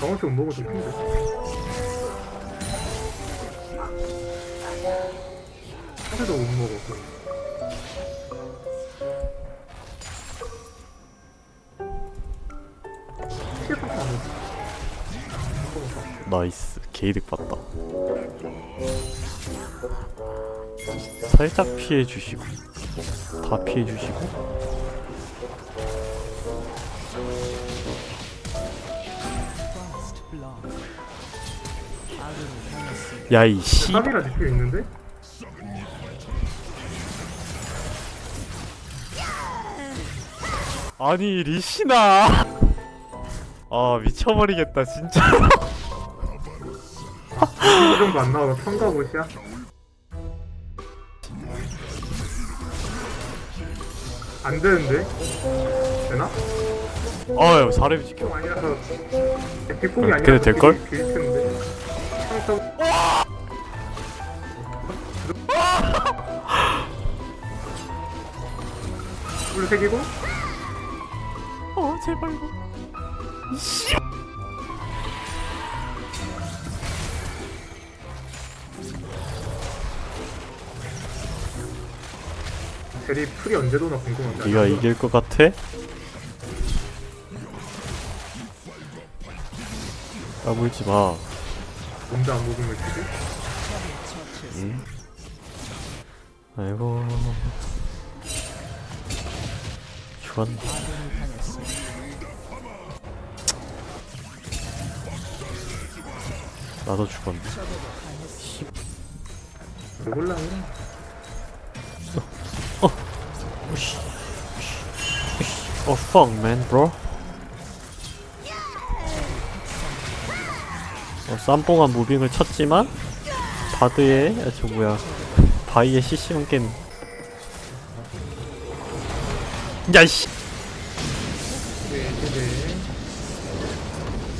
경험치 못 먹어 좀 힘들어. 하나도 못 먹어. 나이스 게이득 봤다 살짝 피해 주시고 다 피해 주시고 야이 씨 3이라 지표 있는데? 아니 리시나 아 미쳐버리겠다 진짜 이 정도 안 나와도 평가 못이야? 안 되는데? 되나? 아유 사람이 지켜 좀 아니라서 뒷곡이 어, 아니라 그래도 될걸? 물 새기고? 어 제발 이거 제리 풀이 언제 도나 궁금한데. 네가 이길 것 같아? 까불지 마 뭔데 안 먹은 걸 치지? 응? 아이고. 좋았네. 나도 죽었네. 먹을라 어 fuck man bro 어 쌈뽕한 무빙을 쳤지만 바드의 아, 저 뭐야. 바이의 CC만 깬 야이씨 네, 네.